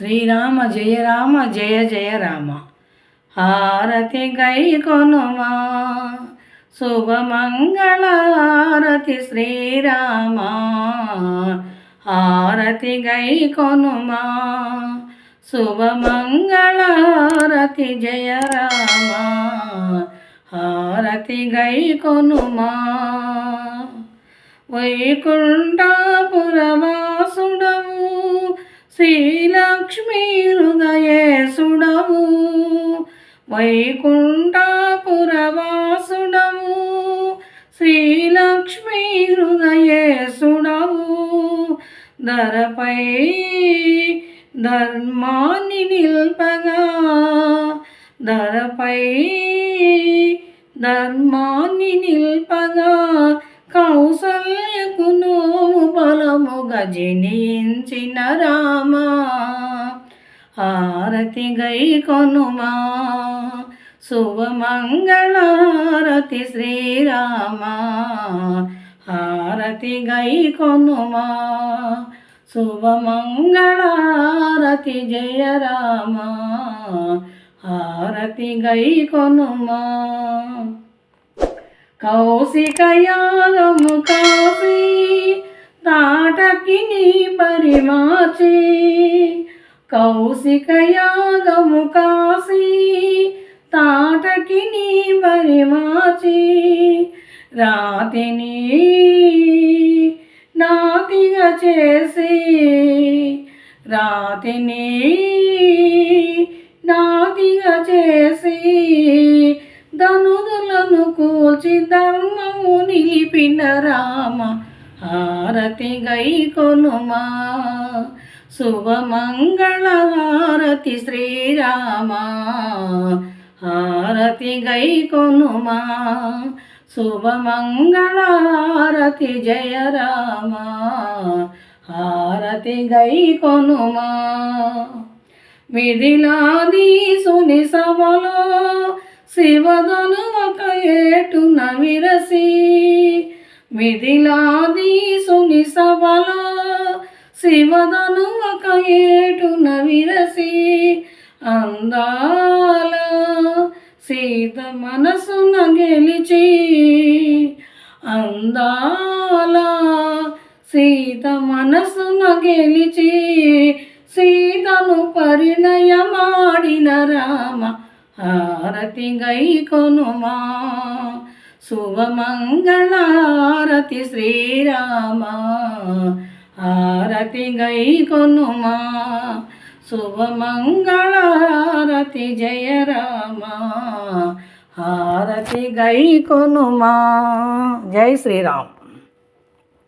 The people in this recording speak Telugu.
శ్రీరామ జయ రామ జయ జయ రామ. హారతి గై కొనుమా. శుభమంగళారతి శ్రీరామ. హారతి గై కొనుమా. శుభమంగళారతి జయ రామ. హారతి గై కొనుమా. వైకుంఠపురవాసుడవు శ్రీలక్ష్మీ హృదయేశుడవు వైకుంఠపురవాసుడము శ్రీలక్ష్మీ హృదయేశుడవు ధరపై ధర్మాన్ని నిల్పగా ధరపై ధర్మాన్ని నిల్పగా కౌసల్యకు నోము బలముగా జనించిన రామా. హారతి గై కొనుమా. శుభమంగళారతి శ్రీరామా. హారతి గై కొనుమా. శుభమంగళారతి జయ రామ. హారతి గై కొనుమా. కౌశికయాగము కాసి తాటకి నీ పరిమాచి. కౌశికయాగము కాసి తాటకి నీ పరిమాచి రాతిని నాతిగా చేసి రాతిని నాతిగా చేసి ధనుదులను కూల్చి ధర్మము నిలిపిన రామ హారతి గై కొనుమా. శుభమంగళ హారతి శ్రీరామ. హారతి గై కొనుమా శుభమంగళ హారతి జయ రామ హారతి గై కొనుమా విధిలాదీసుని సభలో శివదను ఒక ఏటున విరసి. విధిలాదీసుని సభలో శివదను ఒక ఏటున విరసి అందాల సీత మనసున గెలిచి అందాల సీత మనసున గెలిచి సీతను పరిణయమాడిన రామ హారతి గై కొనుమా శుభమంగళారతి శ్రీరామ. హారతి గై కొనుమా. శుభమంగళ హారతి జయ రామ. హారతి గై కొనుమా. జై శ్రీరామ్.